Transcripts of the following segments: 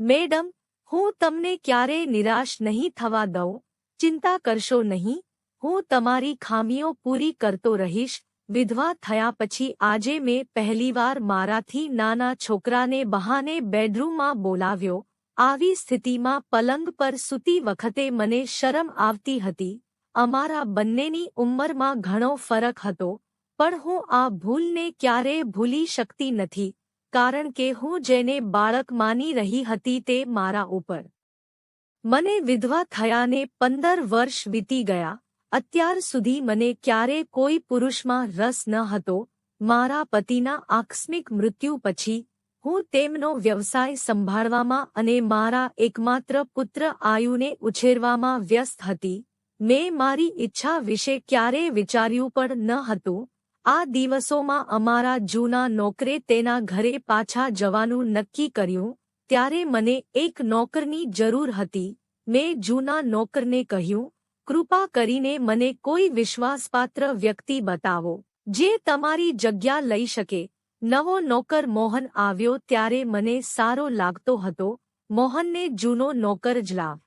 Madam, હું તમને ક્યારેય નિરાશ નહીં થવા દઉં. ચિંતા કરશો નહીં. હું તમારી ખામીઓ પૂરી કરતો રહીશ. વિધવા થયા પછી આજે મેં પહેલીવાર મારાથી નાના છોકરાને બહાને બેડરૂમમાં બોલાવ્યો. આવી સ્થિતિમાં પલંગ પર સૂતી વખતે મને શરમ આવતી હતી. અમારા બંનેની ઉંમરમાં ઘણો ફરક હતો, પણ હું આ ભૂલને ક્યારેય ભૂલી શકતી નથી. કારણ કે હું જેને બાળક માની રહી હતી તે મારા ઉપર. મને વિધવા થયાને પંદર વર્ષ વીતી ગયા. અત્યાર સુધી મને ક્યારે કોઈ પુરુષમાં રસ ન હતો. મારા પતિના આકસ્મિક મૃત્યુ પછી હું તેમનો વ્યવસાય સંભાળવામાં અને મારા એકમાત્ર પુત્ર આયુને ઉછેરવામાં વ્યસ્ત હતી. મેં મારી ઈચ્છા વિશે ક્યારેય વિચાર્યું પણ ન હતું. આ દિવસોમાં અમારા જૂના નોકરે તેના ઘરે પાછા જવાનું નક્કી કર્યું, ત્યારે મને એક નોકરની જરૂર હતી. મેં જૂના નોકરને કહ્યું, કૃપા કરીને મને કોઈ વિશ્વાસપાત્ર વ્યક્તિ બતાવો, જે તમારી જગ્યા લઈ શકે. નવો નોકર મોહન આવ્યો ત્યારે મને સારો લાગતો હતો. મોહનને જૂનો નોકર જ લાવ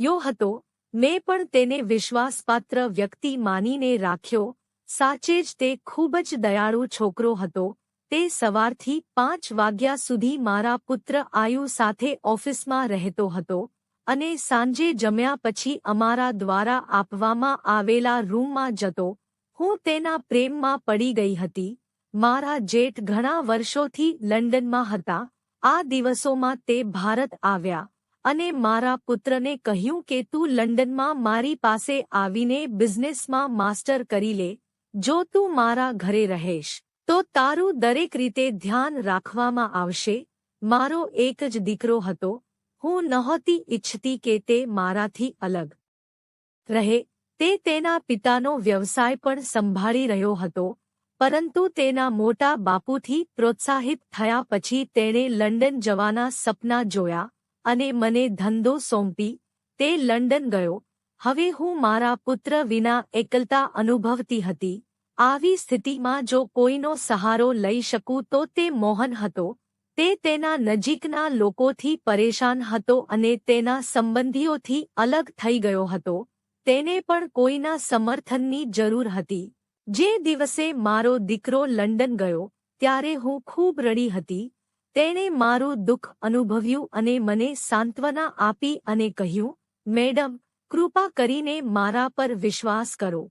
યો હતો. મેં પણ તેને વિશ્વાસપાત્ર વ્યક્તિ માનીને રાખ્યો. સાચે જ તે ખૂબ જ દયાળુ છોકરો હતો. તે સવારથી પાંચ વાગ્યા સુધી મારા પુત્ર આયુ સાથે ઓફિસમાં રહેતો હતો અને સાંજે જમ્યા પછી અમારા દ્વારા આપવામાં આવેલા રૂમમાં જતો. હું તેના પ્રેમમાં પડી ગઈ હતી. મારા જેઠ ઘણા વર્ષોથી લંડનમાં હતા. આ દિવસોમાં તે ભારત આવ્યા અને મારા પુત્રને કહ્યું કે તું લંડનમાં મારી પાસે આવીને બિઝનેસમાં માસ્ટર કરી લે. જો તું મારા ઘરે રહેશ, તો તારું દરેક રીતે ધ્યાન રાખવામાં આવશે. મારો એક જ દીકરો હતો, હું નહોતી ઇચ્છતી કે તે મારાથી અલગ રહે. તે તેના પિતાનો વ્યવસાય પણ સંભાળી રહ્યો હતો, પરંતુ તેના મોટા બાપુથી પ્રોત્સાહિત થયા પછી તેણે લંડન જવાના સપના જોયા અને મને ધંધો સોંપી. તે લંડન ગયો. હવે હું મારા પુત્ર વિના એકલતા અનુભવતી હતી. આવી સ્થિતિમાં જો કોઈનો સહારો લઈ શકું તો તે મોહન હતો, તે તેના નજીકના લોકોથી પરેશાન હતો અને તેના સંબંધીઓથી અલગ થઈ ગયો હતો, તેને પણ કોઈના સમર્થનની જરૂર હતી. જે દિવસે મારો દીકરો લંડન ગયો, ત્યારે હું ખૂબ રડી હતી, તેણે મારું દુઃખ અનુભવ્યું અને મને સાંત્વના આપી અને કહ્યું, મેડમ, કૃપા કરીને મારા પર વિશ્વાસ કરો.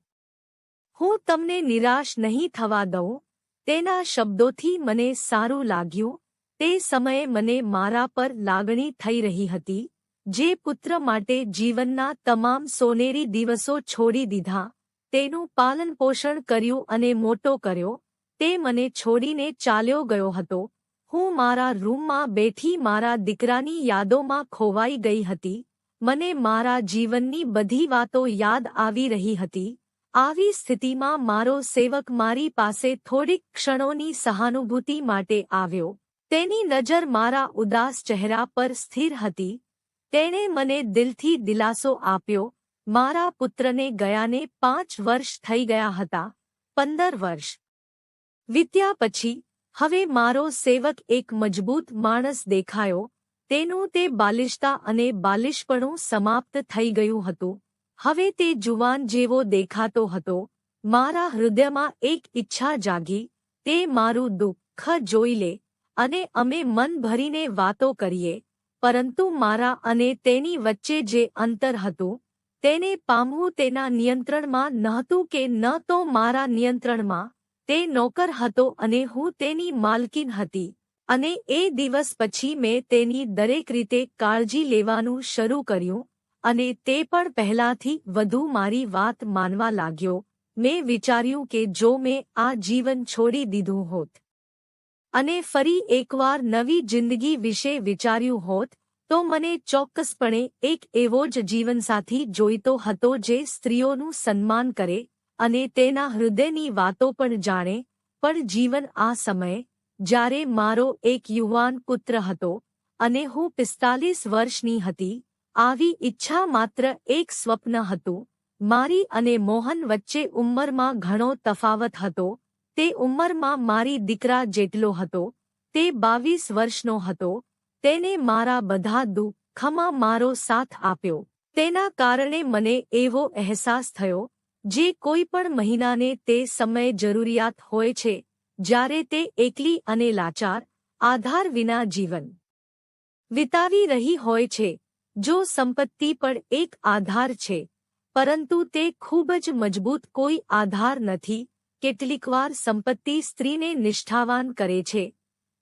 હું તમને નિરાશ નહીં થવા દઉં. તેના શબ્દોથી મને સારું લાગ્યું. તે સમયે મને મારા પર લાગણી થઈ રહી હતી. જે પુત્ર માટે જીવનના તમામ સોનેરી દિવસો છોડી દીધા. તેનું પાલનપોષણ કર્યું અને મોટો કર્યો. તે મને છોડીને ચાલ્યો ગયો હતો. હું મારા રૂમમાં બેઠી મારા દીકરાની યાદોમાં ખોવાઈ ગઈ હતી. મને મારા જીવનની બધી વાતો યાદ આવી રહી હતી. આવી સ્થિતિમાં મારો સેવક મારી પાસે થોડીક ક્ષણોની સહાનુભૂતિ માટે આવ્યો. તેની નજર મારા ઉદાસ ચહેરા પર સ્થિર હતી. તેણે મને દિલથી દિલાસો આપ્યો. મારા પુત્રને ગયાને પાંચ વર્ષ થઈ ગયા હતા. પંદર વર્ષ. વિત્યા પછી, હવે મારો સેવક એક મજબૂત માણસ દેખાયો. તેનું તે બાલિશતા અને બાલિશપણું સમાપ્ત થઈ ગયું હતું. હવે તે જુવાન જેવો દેખાતો હતો. મારા હૃદયમાં એક ઈચ્છા જાગી. તે મારું દુઃખ જોઈ લે અને અમે મન ભરીને વાતો કરીએ. પરંતુ મારા અને તેની વચ્ચે જે અંતર હતું, તેને પામવું તેના નિયંત્રણમાં નહોતું કે ન તો મારા નિયંત્રણમાં. તે નોકર હતો અને હું તેની માલકીન હતી. અને એ દિવસ પછી મેં તેની દરેક રીતે કાળજી લેવાનું શરૂ કર્યું. અને તે પણ પહેલાથી વધુ મારી વાત માનવા લાગ્યો. મેં વિચાર્યું કે જો મેં આ જીવન છોડી દીધું હોત અને ફરી એકવાર નવી જિંદગી વિશે વિચાર્યું હોત, તો મને ચોક્કસપણે એક એવો જ જીવનસાથી જોઈતો હતો જે સ્ત્રીઓનું સન્માન કરે અને તેના હૃદયની વાતો પણ જાણે. પણ જીવન આ સમયે, જ્યારે મારો એક યુવાન પુત્ર હતો અને હું પિસ્તાલીસ વર્ષની હતી આવી ઈચ્છા માત્ર એક સ્વપ્ન હતું. મારી અને મોહન વચ્ચે ઉંમરમાં ઘણો તફાવત હતો. તે ઉંમરમાં મારી દીકરા જેટલો હતો. તે બાવીસ વર્ષનો હતો. તેને મારા બધા દુઃખમાં મારો સાથ આપ્યો. તેના કારણે મને એવો અહેસાસ થયો, જે કોઈ પણ મહિનાને તે સમયે જરૂરિયાત હોય છે, જ્યારે તે એકલી અને લાચાર, આધાર વિના જીવન વિતાવી રહી હોય છે. જો સંપત્તિ પણ એક આધાર છે, પરંતુ તે ખૂબ જ મજબૂત કોઈ આધાર નથી, કેટલીકવાર સંપત્તિ સ્ત્રીને નિષ્ઠાવાન કરે છે.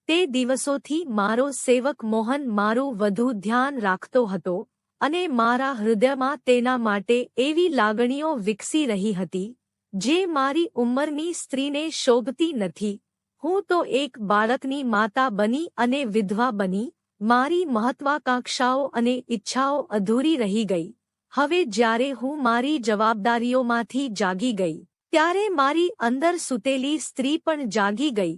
તે દિવસોથી મારો સેવક મોહન મારું વધુ ધ્યાન રાખતો હતો અને મારા હૃદયમાં તેના માટે એવી લાગણીઓ વિકસી રહી હતી, જે મારી ઉંમરની સ્ત્રીને શોભતી નથી. હું તો એક બાળકની માતા બની અને વિધવા બની મારી મહત્વાકાંક્ષાઓ અને ઈચ્છાઓ અધૂરી રહી ગઈ. હવે જ્યારે હું મારી જવાબદારીઓમાંથી જાગી ગઈ, ત્યારે મારી અંદર સૂતેલી સ્ત્રી પણ જાગી ગઈ.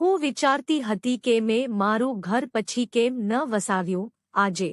હું વિચારતી હતી કે મેં મારું ઘર પછી કેમ ન વસાવ્યું? આજે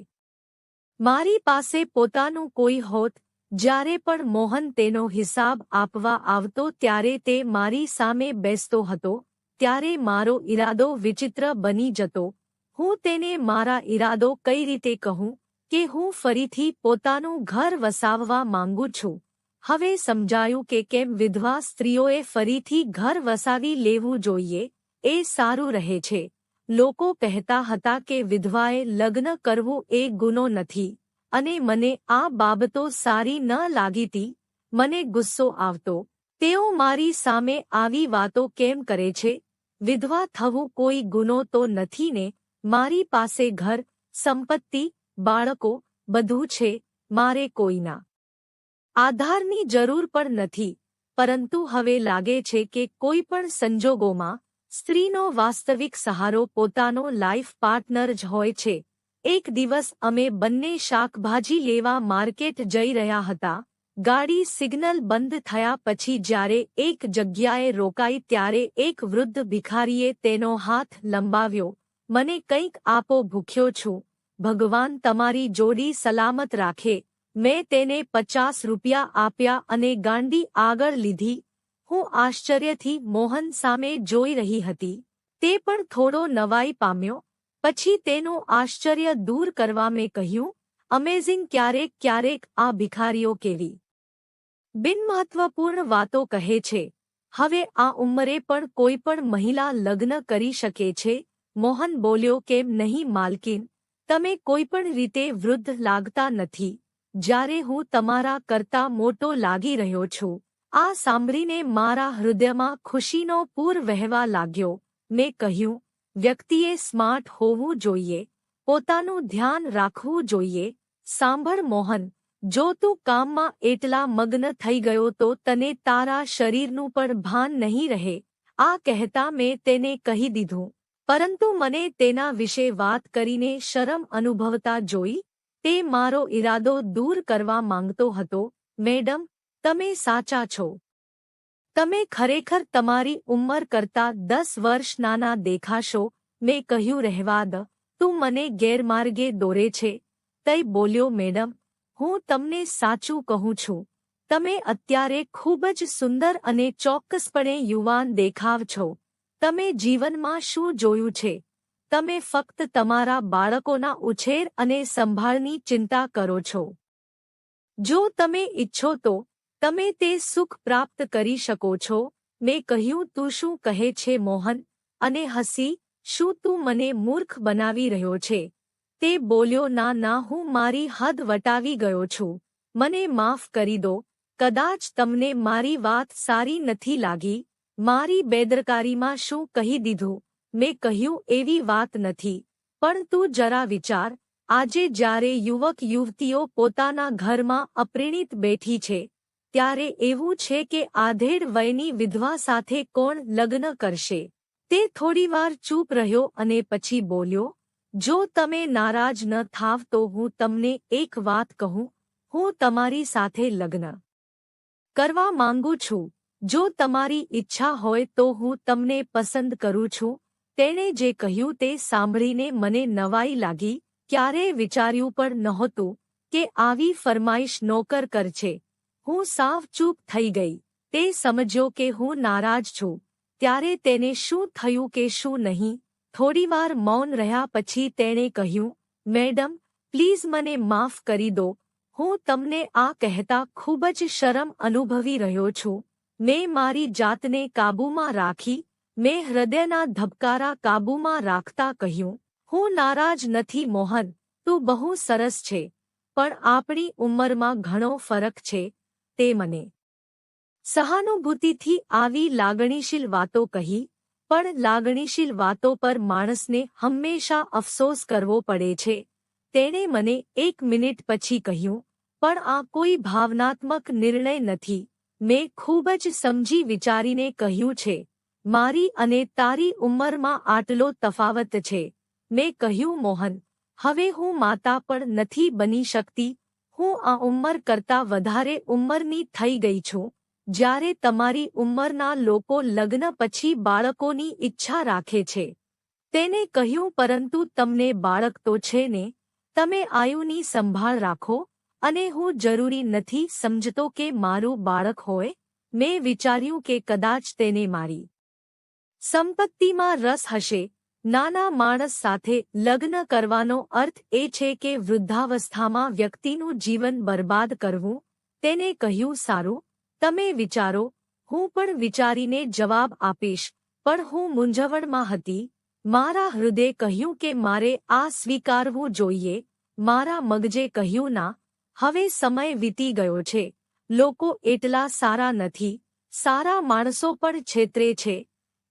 મારી પાસે પોતાનું કોઈ હોત, જ્યારે પણ મોહન તેનો હિસાબ આપવા આવતો ત્યારે તે મારી સામે બેસતો હતો, ત્યારે મારો ઈરાદો વિચિત્ર બની જતો. હું તેને મારા ઈરાદો કઈ રીતે કહું કે હું ફરીથી પોતાનું ઘર વસાવવા માંગુ છું? હવે સમજાયું કે કેમ વિધવા સ્ત્રીઓએ ફરીથી ઘર વસાવી લેવું જોઈએ? એ સારું રહે છે. લોકો કહેતા હતા કે વિધવાએ લગ્ન કરવું એ ગુનો નથી. અને મને આ બાબતો સારી ન લાગીતી. મને ગુસ્સો આવતો. તેઓ મારી સામે આવી વાતો કેમ કરે છે? વિધવા થવું કોઈ ગુનો તો નથી ને? મારી પાસે ઘર, સંપત્તિ, બાળકો, બધું છે, મારે કોઈના આધારની જરૂર પણ નથી. પરંતુ હવે લાગે છે કે કોઈ પણ સંજોગોમાં, સ્ત્રીનો વાસ્તવિક સહારો પોતાનો લાઈફ પાર્ટનર જ હોય છે. એક દિવસ અમે બંને શાકભાજી લેવા માર્કેટ જઈ રહ્યા હતા. ગાડી સિગ્નલ બંધ થયા પછી જ્યારે એક જગ્યાએ રોકાઈ ત્યારે એક વૃદ્ધ ભિખારીએ તેનો હાથ લંબાવ્યો. મને કંઈક આપો ભૂખ્યો છું. ભગવાન તમારી જોડી સલામત રાખે. મેં તેને પચાસ રૂપિયા આપ્યા અને ગાંડી આગળ લીધી. હું આશ્ચર્યથી મોહન સામે જોઈ રહી હતી. તે પણ થોડો નવાઈ પામ્યો. પછી તેનું આશ્ચર્ય દૂર કરવા મેં કહ્યું અમેઝિંગ ક્યારેક ક્યારેક આ ભિખારીઓ કેવી બિનમહત્વપૂર્ણ વાતો કહે છે. હવે આ ઉંમરે પણ કોઈ પણ મહિલા લગ્ન કરી શકે છે. મોહન બોલ્યો, કેમ નહીં માલકીન? તમે કોઈપણ રીતે વૃદ્ધ લાગતા નથી. જ્યારે હું તમારા કરતા મોટો લાગી રહ્યો છું. આ સાંભળીને મારા હૃદયમાં ખુશીનો પૂર વહેવા લાગ્યો. મેં કહ્યું, વ્યક્તિએ સ્માર્ટ હોવું જોઈએ. પોતાનું ધ્યાન રાખવું જોઈએ. સાંભળ મોહન, જો તું કામમાં એટલા મગ્ન થઈ ગયો તો તને તારા શરીરનું પણ ભાન નહીં રહે. આ કહેતા મેં તેને કહી દીધું. પરંતુ મને તેના વિશે વાત કરીને શરમ અનુભવતા જોઈ, તે મારો ઈરાદો દૂર કરવા માંગતો હતો, મેડમ, તમે સાચા છો. તમે ખરેખર તમારી ઉંમર કરતા દસ વર્ષ નાના દેખાશો, મેં કહ્યું રહેવા દ, તું મને ગેરમાર્ગે દોરે છે. તઈ બોલ્યો, મેડમ, હું તમને સાચું કહું છું. તમે અત્યારે ખૂબ જ સુંદર અને ચોક્કસપણે યુવાન દેખાવ છો. તમે જીવનમાં શું જોયું છે? તમે ફક્ત તમારા બાળકોના ઉછેર અને સંભાળની ચિંતા કરો છો. જો તમે ઈચ્છો તો, તમે તે સુખ પ્રાપ્ત કરી શકો છો. મેં કહ્યું, તું શું કહે છે, મોહન? અને હસી, શું તું મને મૂર્ખ બનાવી રહ્યો છે તે બોલ્યો, ના ના, હું મારી હદ વટાવી ગયો છું. મને માફ કરી દો. કદાચ તમને મારી વાત સારી નથી લાગી. મારી બેદરકારીમાં શું કહી દીધું? મેં કહ્યું, એવી વાત નથી. પણ તું જરા વિચાર, આજે જ્યારે યુવક યુવતીઓ પોતાના ઘરમાં અપ્રેણિત બેઠી છે, ત્યારે એવું છે કે આધેડ વયની વિધવા સાથે કોણ લગ્ન કરશે? તે થોડીવાર ચૂપ રહ્યો અને પછી બોલ્યો, જો તમે નારાજ ન થાવ તો હું તમને એક વાત કહું, હું તમારી સાથે લગ્ન કરવા માંગુ છું. જો તમારી ઈચ્છા હોય તો હું તમને પસંદ કરું છું. તેણે જે કહ્યું તે સાંભળીને મને નવાઈ લાગી, ક્યારેય વિચાર્યું પણ નહોતું કે આવી ફરમાઈશ નોકર કર છે હું સાવ ચૂપ થઈ ગઈ. તે સમજ્યો કે હું નારાજ છું. ત્યારે તેને શું થયું કે શું નહીં? થોડીવાર મૌન રહ્યા પછી તેણે કહ્યું, મેડમ, પ્લીઝ મને માફ કરી દો. હું તમને આ કહેતા ખૂબ જ શરમ અનુભવી રહ્યો છું. મેં મારી જાતને કાબૂમાં રાખી, મેં હૃદયના ધબકારા કાબૂમાં રાખતા કહ્યું, હું નારાજ નથી મોહન, તું બહુ સરસ છે, પણ આપણી ઉંમરમાં ઘણો ફરક છે, તે મને સહાનુભૂતિથી આવી લાગણીશીલ વાતો કહી, પણ લાગણીશીલ વાતો પર માણસને હંમેશા અફસોસ કરવો પડે છે, તેણે મને એક મિનિટ પછી કહ્યું, પણ આ કોઈ ભાવનાત્મક નિર્ણય નથી. મેં ખૂબ જ સમજી વિચારીને કહ્યું છે, મારી અને તારી ઉંમરમાં આટલો તફાવત છે. મેં કહ્યું, મોહન, હવે હું માતા પણ નથી બની શકતી. હું આ ઉંમર કરતા વધારે ઉંમરની થઈ ગઈ છું. જ્યારે તમારી ઉંમરના લોકો લગ્ન પછી બાળકોની ઈચ્છા રાખે છે. તેને કહ્યું, પરંતુ તમને બાળક તો છે ને? તમે આયુની સંભાળ રાખો. અને હું જરૂરી નથી સમજતો કે મારું બાળક હોય. મેં વિચાર્યું કે કદાચ તેને મારી સંપત્તિમાં રસ હશે. નાના માણસ સાથે લગ્ન કરવાનો અર્થ એ છે કે વૃદ્ધાવસ્થામાં વ્યક્તિનું જીવન બરબાદ કરવું. તેને કહ્યું, સારું, તમે વિચારો. હું પણ વિચારીને જવાબ આપીશ. પણ હું મૂંઝવણમાં હતી. મારા હૃદય કહ્યું કે મારે આ સ્વીકારવું જોઈએ. મારા મગજે કહ્યું, ના હવે સમય વીતી ગયો છે. લોકો એટલા સારા નથી. સારા માણસો પણ છેતરે છે.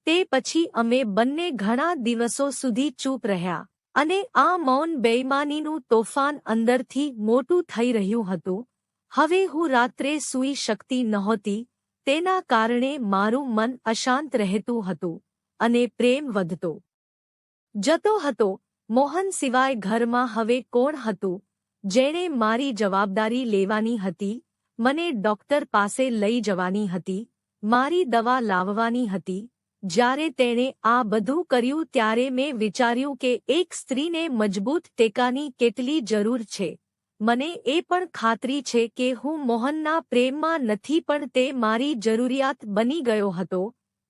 તે પછી અમે બંને ઘણા દિવસો સુધી ચૂપ રહ્યા અને આ મૌન બેઈમાનીનું તોફાન અંદરથી મોટું થઈ રહ્યું હતું. હવે હું રાત્રે સૂઈ શકતી નહોતી. તેના કારણે મારું મન અશાંત રહેતું હતું અને પ્રેમ વધતો જતો હતો. મોહન સિવાય ઘરમાં હવે કોણ હતું? જેણે મારી જવાબદારી લેવાની હતી, મને ડોક્ટર પાસે લઈ જવાની હતી, મારી દવા લાવવાની હતી. જ્યારે તેણે આ બધું કર્યું ત્યારે મેં વિચાર્યું કે એક સ્ત્રીને મજબૂત ટેકાની કેટલી જરૂર છે. મને એ પણ ખાતરી છે કે હું મોહનના પ્રેમમાં નથી પણ તે મારી જરૂરિયાત બની ગયો હતો.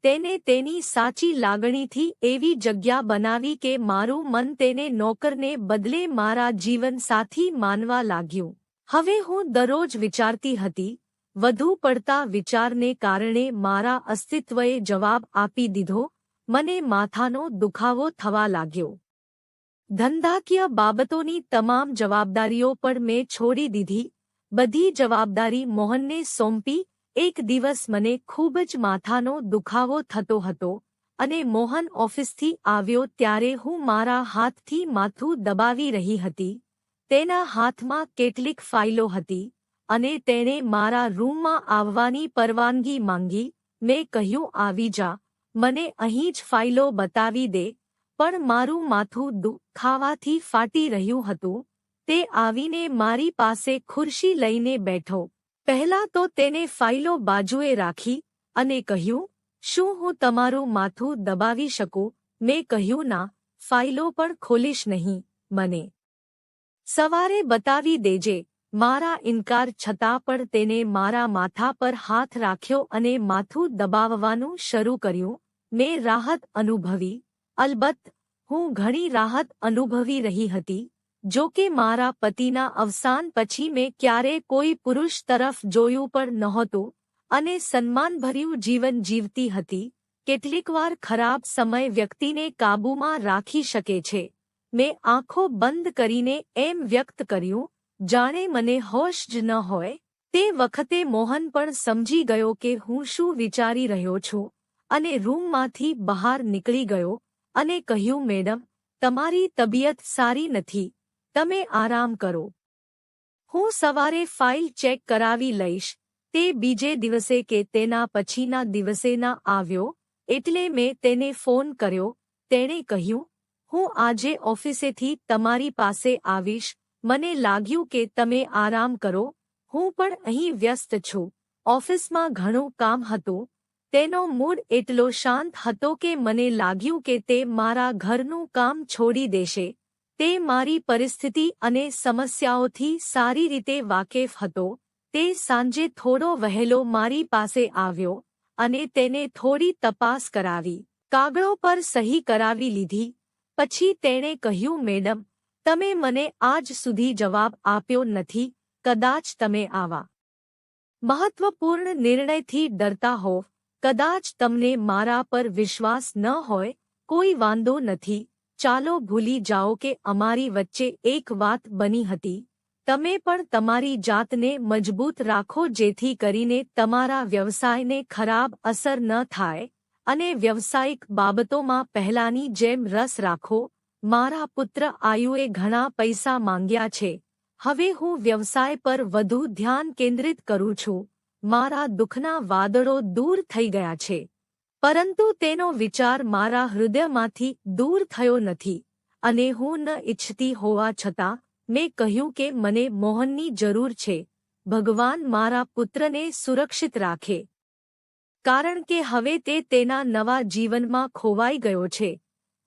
તેને તેની સાચી લાગણીથી એવી જગ્યા બનાવી કે મારું મન તેને નોકરને બદલે મારા જીવનસાથી માનવા લાગ્યું. હવે હું દરરોજ વિચારતી હતી, વધુ પડતા વિચારને કારણે મારા અસ્તિત્વએ જવાબ આપી દીધો, મને માથાનો દુખાવો થવા લાગ્યો. ધંધાકીય બાબતોની તમામ જવાબદારીઓ પણ મેં છોડી દીધી, બધી જવાબદારી મોહનને સોંપી એક દિવસ મને ખૂબ જ માથાનો દુખાવો થતો હતો અને મોહન ઓફિસથી આવ્યો ત્યારે હું મારા હાથથી માથું દબાવી રહી હતી. તેના હાથમાં કેટલીક ફાઇલો હતી અને તેણે મારા રૂમમાં આવવાની પરવાનગી માંગી. મેં કહ્યું, આવી જા, મને અહીં જ ફાઇલો બતાવી દે. પણ મારું માથું દુખાવાથી ફાટી રહ્યું હતું. તે આવીને મારી પાસે ખુરશી લઈને બેઠો. પહેલા તો તેને ફાઇલો બાજુએ રાખી અને કહ્યું, શું હું તમારું માથું દબાવી શકું? મેં કહ્યું, ના, ફાઇલો પણ ખોલીશ નહીં, મને સવારે બતાવી દેજે. મારા ઇનકાર છતાં પણ તેને મારા માથા પર હાથ રાખ્યો અને માથું દબાવવાનું શરૂ કર્યું. મેં રાહત અનુભવી. અલબત્ત, હું ઘણી રાહત અનુભવી રહી હતી. જો કે મારા પતિના અવસાન પછી મેં ક્યારે કોઈ પુરુષ તરફ જોયું પણ નહોતું અને સન્માનભર્યું જીવન જીવતી હતી. કેટલીકવાર ખરાબ સમય વ્યક્તિને કાબૂમાં રાખી શકે છે. મેં આંખો બંધ કરીને એમ વ્યક્ત કર્યું, જાણે મને હોશ જ ન હોય. તે વખતે મોહન પણ સમજી ગયો કે હું શું વિચારી રહ્યો છું અને રૂમમાંથી બહાર નીકળી ગયો અને કહ્યું, મેડમ, તમારી તબિયત સારી નથી. તમે આરામ કરો. હું સવારે ફાઇલ ચેક કરાવી લઈશ, તે બીજે દિવસે કે તેના પછીના દિવસે ના આવ્યો, એટલે મેં તેને ફોન કર્યો, તેણે કહ્યું, હું આજે ઓફિસેથી તમારી પાસે આવીશ, મને લાગ્યું કે તમે આરામ કરો, હું પણ અહીં વ્યસ્ત છું, ઓફિસમાં ઘણું કામ હતું, તેનો મૂડ એટલો શાંત હતો કે મને લાગ્યું કે તે મારા ઘરનું કામ છોડી દેશે. તે મારી પરિસ્થિતિ અને સમસ્યાઓથી સારી રીતે વાકેફ હતો. તે સાંજે થોડો વહેલો મારી પાસે આવ્યો અને તેને થોડી તપાસ કરાવી. કાગળો પર સહી કરાવી લીધી. પછી તેણે કહ્યું, મેડમ, તમે મને આજ સુધી જવાબ આપ્યો નથી. કદાચ તમે આવા મહત્વપૂર્ણ નિર્ણયથી ડરતા હોવ કદાચ તમને મારા પર વિશ્વાસ ન હોય. કોઈ વાંધો નથી. ચાલો ભૂલી જાઓ કે અમારી વચ્ચે એક વાત બની હતી. તમે પણ તમારી જાતને મજબૂત રાખો જેથી કરીને તમારા વ્યવસાયને ખરાબ અસર ન થાય અને વ્યવસાયિક બાબતોમાં પહેલાની જેમ રસ રાખો. મારા પુત્ર આયુએ ઘણા પૈસા માંગ્યા છે. હવે હું વ્યવસાય પર વધુ ધ્યાન કેન્દ્રિત કરું છું. મારા દુઃખના વાદળો દૂર થઈ ગયા છે. પરંતુ તેનો વિચાર મારા હૃદયમાંથી દૂર થયો નથી અને હું ન ઇચ્છતી હોવા છતાં મેં કહ્યું કે મને મોહનની જરૂર છે. ભગવાન મારા પુત્રને સુરક્ષિત રાખે. કારણ કે હવે તે તેના નવા જીવનમાં ખોવાઈ ગયો છે.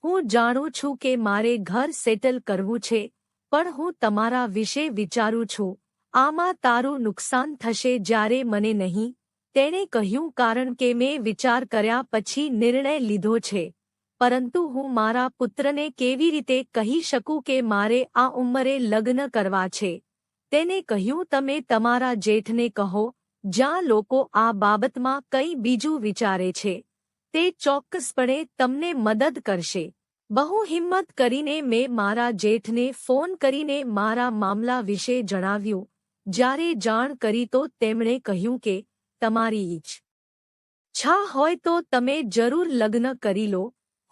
હું જાણું છું કે મારે ઘર સેટલ કરવું છે, પણ હું તમારા વિશે વિચારું છું. આમાં તારું નુકસાન થશે જ્યારે મને નહીં. તેણે કહ્યું, કારણ કે મેં વિચાર કર્યા પછી નિર્ણય લીધો છે. પરંતુ હું મારા પુત્રને કેવી રીતે કહી શકું કે મારે આ ઉંમરે લગ્ન કરવા છે? તેને કહ્યું, તમે તમારા જેઠને કહો, જ્યાં લોકો આ બાબતમાં કંઈ બીજું વિચારે છે. તે ચોક્કસપણે તમને મદદ કરશે. બહુ હિંમત કરીને મેં મારા જેઠને ફોન કરીને મારા મામલા વિશે જણાવ્યું. જ્યારે જાણ કરી તો તેમણે કહ્યું કે તમારી ઈચ્છા. હોય તો તમે જરૂર લગ્ન કરી લો.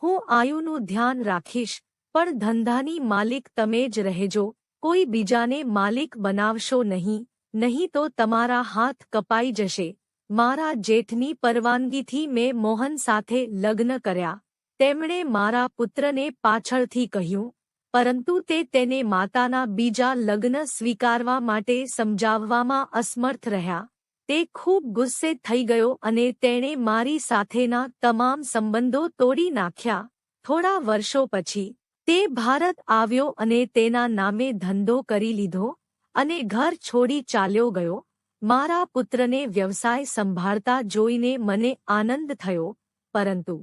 હું આયુનું ધ્યાન રાખીશ, પણ ધંધાની માલિક તમે જ રહેજો. કોઈ બીજાને માલિક બનાવશો નહીં નહીં તો તમારા હાથ કપાઈ જશે. મારા જેઠની પરવાનગીથી મેં મોહન સાથે લગ્ન કર્યા. તેમણે મારા પુત્રને પાછળથી કહ્યું, પરંતુ તે તેને માતાના બીજા લગ્ન સ્વીકારવા માટે સમજાવવામાં અસમર્થ રહ્યા. તે ખૂબ ગુસ્સે થઈ ગયો અને તેણે મારી સાથેના તમામ સંબંધો તોડી નાખ્યા. થોડા વર્ષો પછી, તે ભારત આવ્યો અને તેના નામે ધંધો કરી લીધો અને ઘર છોડી ચાલ્યો ગયો. મારા પુત્રને વ્યવસાય સંભાળતા જોઈને મને આનંદ થયો, પરંતુ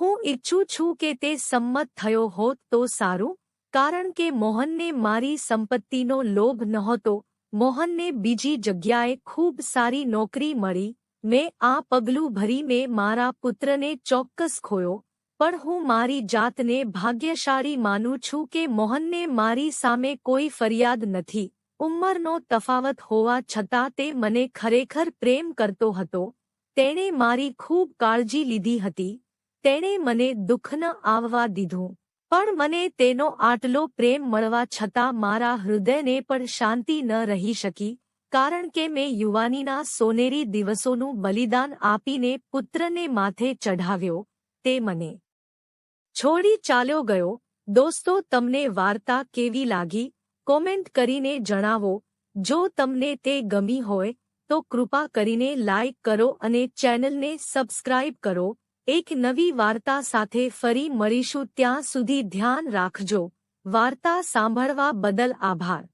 હું ઈચ્છું છું કે તે સંમત થયો હોત તો સારું, કારણ કે મોહનને મારી સંપત્તિનો લોભ નહોતો મોહનને બીજી જગ્યાએ ખૂબ સારી નોકરી મળી. મેં આ પગલું ભરીને મારા પુત્રને ચોક્કસ ખોયો, પણ હું મારી જાતને ભાગ્યશાળી માનું છું કે મોહનને મારી સામે કોઈ ફરિયાદ નથી. ઉંમરનો તફાવત હોવા છતાં તે મને ખરેખર પ્રેમ કરતો હતો. તેણે મારી ખૂબ કાળજી લીધી હતી. તેણે મને દુઃખ ન આવવા દીધું. પણ મને તેનો આટલો પ્રેમ મળવા છતાં મારા હૃદયને પણ શાંતિ ન રહી શકી, કારણ કે મેં યુવાનીના સોનેરી દિવસોનું બલિદાન આપીને પુત્રને માથે ચઢાવ્યો, તે મને છોડી ચાલ્યો ગયો. દોસ્તો, તમને વાર્તા કેવી લાગી? કોમેન્ટ કરીને જણાવો. જો તમને તે ગમી હોય, તો કૃપા કરીને લાઇક કરો અને ચેનલને સબસ્ક્રાઇબ કરો. એક નવી વાર્તા સાથે ફરી મળીશું. ત્યાં સુધી ધ્યાન રાખજો. વાર્તા સાંભળવા બદલ આભાર.